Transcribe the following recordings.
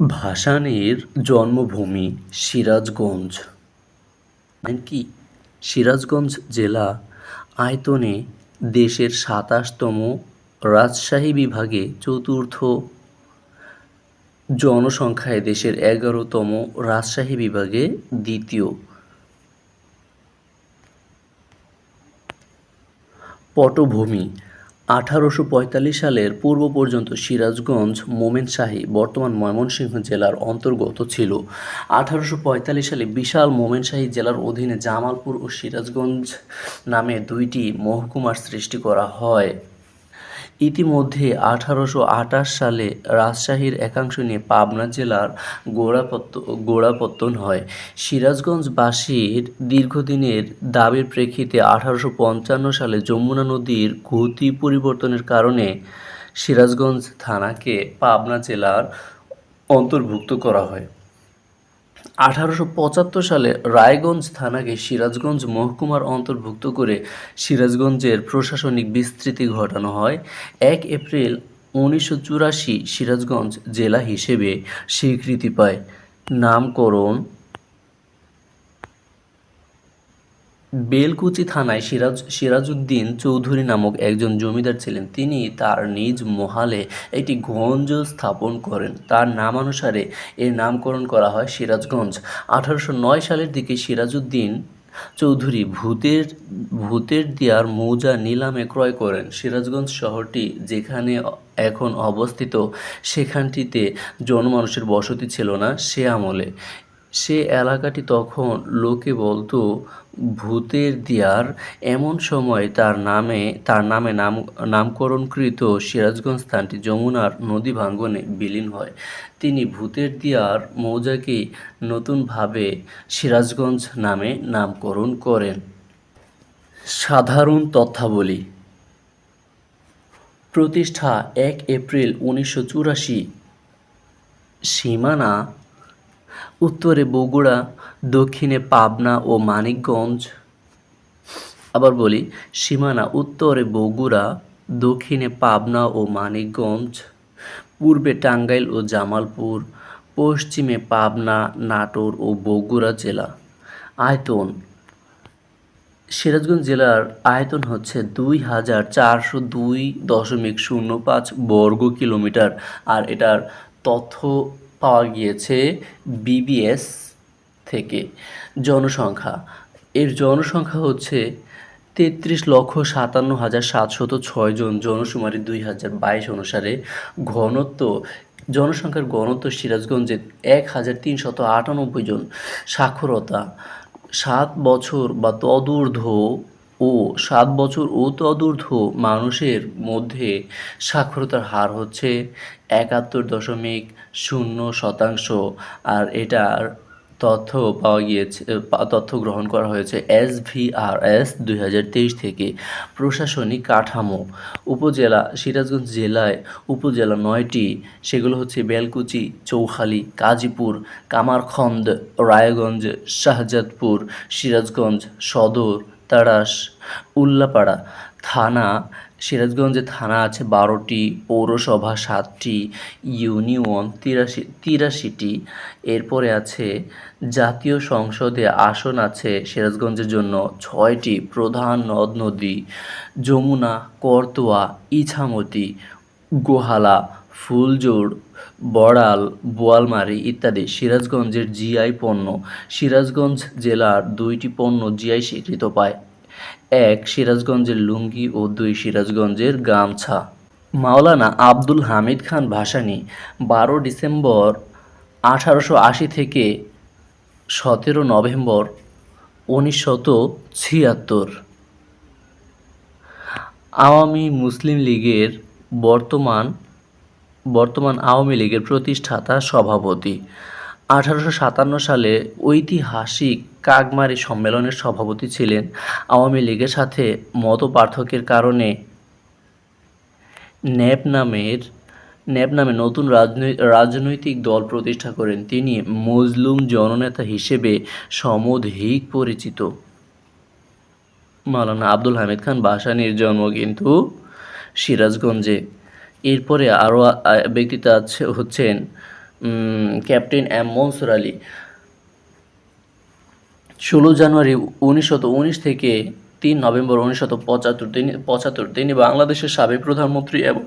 ভাসানীর জন্মভূমি সিরাজগঞ্জ। কি? সিরাজগঞ্জ জেলা আয়তনে দেশের সাতাশতম রাজশাহী বিভাগে চতুর্থ। জনসংখ্যায় দেশের এগারোতম রাজশাহী বিভাগে দ্বিতীয়। পটভূমি আঠারোশো পঁয়তাল্লিশ সালের পূর্ব পর্যন্ত সিরাজগঞ্জ মোমেন শাহী বর্তমান ময়মনসিংহ জেলার অন্তর্গত ছিল। আঠারোশো পঁয়তাল্লিশ সালে বিশাল মোমেন শাহী জেলার অধীনে জামালপুর ও সিরাজগঞ্জ নামে দুইটি মহকুমার সৃষ্টি করা হয়। ইতিমধ্যে আঠারোশো আঠাশ সালে রাজশাহীর একাংশ নিয়ে পাবনা জেলার গোড়াপত্ত, গোড়াপত্তন হয়। সিরাজগঞ্জবাসীর দীর্ঘদিনের দাবির প্রেক্ষিতে আঠারোশো পঞ্চান্ন সালে যমুনা নদীর গতি পরিবর্তনের কারণে সিরাজগঞ্জ থানাকে পাবনা জেলার অন্তর্ভুক্ত করা হয়। আঠারোশো পঁচাত্তর সালে রায়গঞ্জ থানাকে সিরাজগঞ্জ মহকুমার অন্তর্ভুক্ত করে সিরাজগঞ্জের প্রশাসনিক বিস্তৃতি ঘটানো হয়। এক এপ্রিল উনিশশো চুরাশি সিরাজগঞ্জ জেলা হিসেবে স্বীকৃতি পায়। নামকরণ বেলকুচি থানায় সিরাজ, সিরাজউদ্দিন চৌধুরী নামক একজন জমিদার ছিলেন। তিনি তার নিজ মহালে একটি গঞ্জ স্থাপন করেন। তার নামানুসারে এর নামকরণ করা হয় সিরাজগঞ্জ। আঠারোশো নয় সালের দিকে সিরাজউদ্দিন চৌধুরী ভূতের ভূতের দিয়ার মৌজা নিলামে ক্রয় করেন। সিরাজগঞ্জ শহরটি যেখানে এখন অবস্থিত, সেখানটিতে জনমানুষের বসতি ছিল না, সে আমলে। সে এলাকাটি তখন লোকে বলতো ভূতের দিয়ার। এমন সময় তার নামে তার নামে নাম, নামকরণকৃত সিরাজগঞ্জ স্থানটি যমুনার নদী ভাঙ্গনে বিলীন হয়। তিনি ভূতের দিয়ার মৌজাকে নতুনভাবে সিরাজগঞ্জ নামে নামকরণ করেন। সাধারণ তথ্যাবলী। প্রতিষ্ঠা এক এপ্রিল উনিশশো চুরাশি। সীমানা উত্তরে বগুড়া, দক্ষিণে পাবনা ও মানিকগঞ্জ। আবার বলি, সীমানা উত্তরে বগুড়া, দক্ষিণে পাবনা ও মানিকগঞ্জ। পূর্বে টাঙ্গাইল ও জামালপুর, পশ্চিমে পাবনা, নাটোর ও বগুড়া জেলা। আয়তন, সিরাজগঞ্জ জেলার আয়তন হচ্ছে দুই হাজার চারশো দুই দশমিক শূন্য পাঁচ বর্গ কিলোমিটার। আর এটার তথ্য পাওয়া গিয়েছে বিবিএস থেকে জনসংখ্যা। এর জনসংখ্যা হচ্ছে তেত্রিশ লক্ষ সাতান্ন হাজার সাতশত ছয় জন। জনশুমারি দুই হাজার বাইশ অনুসারে ঘনত্ব, জনসংখ্যার ঘনত্ব সিরাজগঞ্জে এক হাজার তিনশত আটানব্বই জন। সাক্ষরতা, সাত বছর বা তদূর্ধ্ব ও সাত বছর ও তদূর্ধ্ব মানুষের মধ্যে সাক্ষরতার হার হচ্ছে একাত্তর দশমিক শূন্য শতাংশ। আর এটার তথ্য পাওয়া গিয়েছে তথ্য গ্রহণ করা হয়েছে এস ভি আর এস দুই হাজার তেইশ থেকে প্রশাসনিক কাঠামো। উপজেলা, সিরাজগঞ্জ জেলায় উপজেলা নয়টি, সেগুলো হচ্ছে বেলকুচি, চৌখালী, কাজীপুর, কামারখন্দ, রায়গঞ্জ, শাহজাদপুর, সিরাজগঞ্জ, সদর তাড়াশ উল্লাপাড়া থানা, সিরাজগঞ্জে থানা আছে বারোটি, পৌরসভা সাতটি, ইউনিয়ন তিরাশি, তিরাশিটি। এরপরে আছে, জাতীয় সংসদে আসন আছে সিরাজগঞ্জের জন্য ছয়টি, প্রধান নদ নদী, যমুনা, করতোয়া, ইছামতি, গোহালা ফুলজোড়, বড়াল, বোয়ালমারী ইত্যাদি সিরাজগঞ্জের জিআই পণ্য সিরাজগঞ্জ জেলার দুইটি পণ্য জিআই স্বীকৃত পায়। এক, সিরাজগঞ্জের লুঙ্গি ও দুই, সিরাজগঞ্জের গামছা। মাওলানা আব্দুল হামিদ খান ভাসানী, বারো ডিসেম্বর আঠারোশো আশি থেকে সতেরো নভেম্বর উনিশশত ছিয়াত্তর। আওয়ামী মুসলিম লীগের বর্তমান বর্তমান আওয়ামী লীগের প্রতিষ্ঠাতা সভাপতি। আঠারোশো সাতান্ন সালে ঐতিহাসিক কাকমারি সম্মেলনের সভাপতি ছিলেন। আওয়ামী লীগের সাথে মত পার্থক্যের কারণে ন্যাপ নামের, ন্যাপ নামে নতুন রাজনৈতিক দল প্রতিষ্ঠা করেন। তিনি মজলুম জননেতা হিসেবে সমধিক পরিচিত। মাওলানা আব্দুল হামিদ খান বাসানির জন্ম কিন্তু সিরাজগঞ্জে। এরপরে আরও ব্যক্তিত্ব আছে হচ্ছেন ক্যাপ্টেন এম মনসুর আলী। ষোলো জানুয়ারি উনিশশত উনিশ থেকে তিন নভেম্বর উনিশশত পঁচাত্তর তিনি পঁচাত্তর তিনি বাংলাদেশের সাবেক প্রধানমন্ত্রী এবং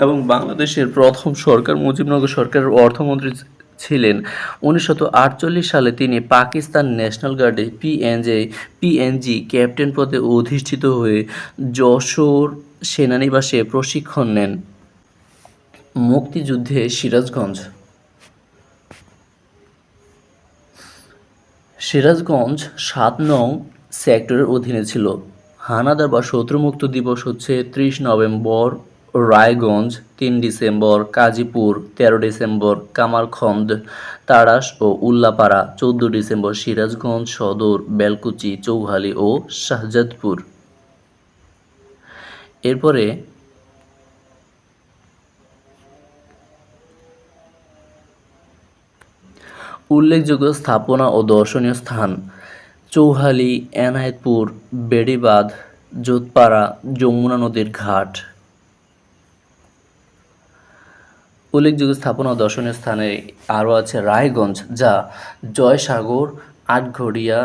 এবং বাংলাদেশের প্রথম সরকার, মুজিবনগর সরকারের অর্থমন্ত্রী ছিলেন। আটচল্লিশ সালে তিনি পাকিস্তান ন্যাশনাল গার্ডে পিএনজে পিএনজি ক্যাপ্টেন পদে অধিষ্ঠিত হয়ে যশোর সেনানিবাসে প্রশিক্ষণ নেন। মুক্তিযুদ্ধে সিরাজগঞ্জ সিরাজগঞ্জ সাত নং সেক্টরের অধীনে ছিল। হানাদার বা শত্রুমুক্ত দিবস হচ্ছে ত্রিশ নভেম্বর রায়গঞ্জ, তিন ডিসেম্বর, কাজীপুর, তেরো ডিসেম্বর, কামারখন্দ তাড়াশ ও উল্লাপাড়া, চৌদ্দ ডিসেম্বর, সিরাজগঞ্জ সদর, বেলকুচি, চৌহালি ও শাহজাদপুর। এরপরে উল্লেখযোগ্য স্থাপনা ও দর্শনীয় স্থান, চৌহালি, এনায়েতপুর, বেড়িবাঁধ যোধপাড়া যমুনা নদীর ঘাট। উল্লেখযোগ্য স্থাপনা দর্শনীয় স্থানে আরও আছে রায়গঞ্জ, যা জয়সাগর আটঘরিয়া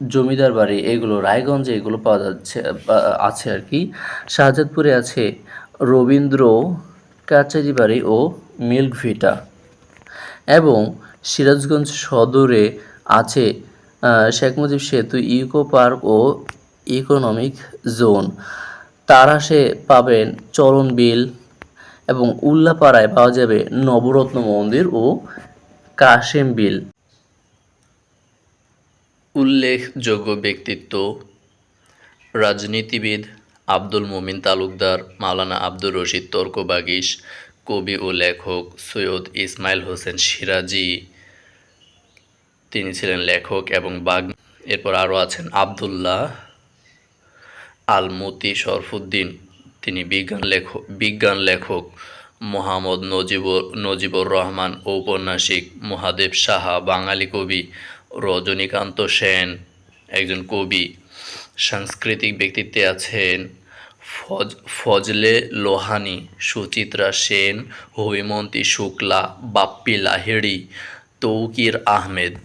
জমিদার বাড়ি, এগুলো রায়গঞ্জে এগুলো পাওয়া যাচ্ছে আছে আর কি। শাহজাদপুরে আছে রবীন্দ্র কাচারি বাড়ি ও মিল্ক ভিটা এবং সিরাজগঞ্জ সদরে আছে শেখ মুজিব সেতু, ইকো পার্ক ও ইকোনমিক জোন। তারা সে পাবেন চরণ বিল এবং উল্লাপাড়ায় পাওয়া যাবে নবরত্ন মন্দির ও কাশেম বিল। উল্লেখযোগ্য ব্যক্তিত্ব রাজনীতিবিদ আব্দুল মোমিন তালুকদার, মাওলানা আব্দুর রশিদ তর্কবাগিস কবি ও লেখক সৈয়দ ইসমাইল হোসেন সিরাজি। তিনি ছিলেন লেখক এবং বাগ এরপর আরও আছেন আবদুল্লাহ আলমতি শরফুদ্দিন। তিনি বিজ্ঞান লেখক বিজ্ঞান লেখক মোহাম্মদ নজিবুর নজিবুর রহমান ঔপন্যাসিক মহাদেব সাহা, বাঙালি কবি রজনীকান্ত সেন, একজন কবি। সাংস্কৃতিক ব্যক্তিত্বে আছেন ফজ, ফজলে লোহানি, সুচিত্রা সেন হৈমন্তী শুক্লা, বাপ্পি লাহিড়ি, তৌকির আহমেদ।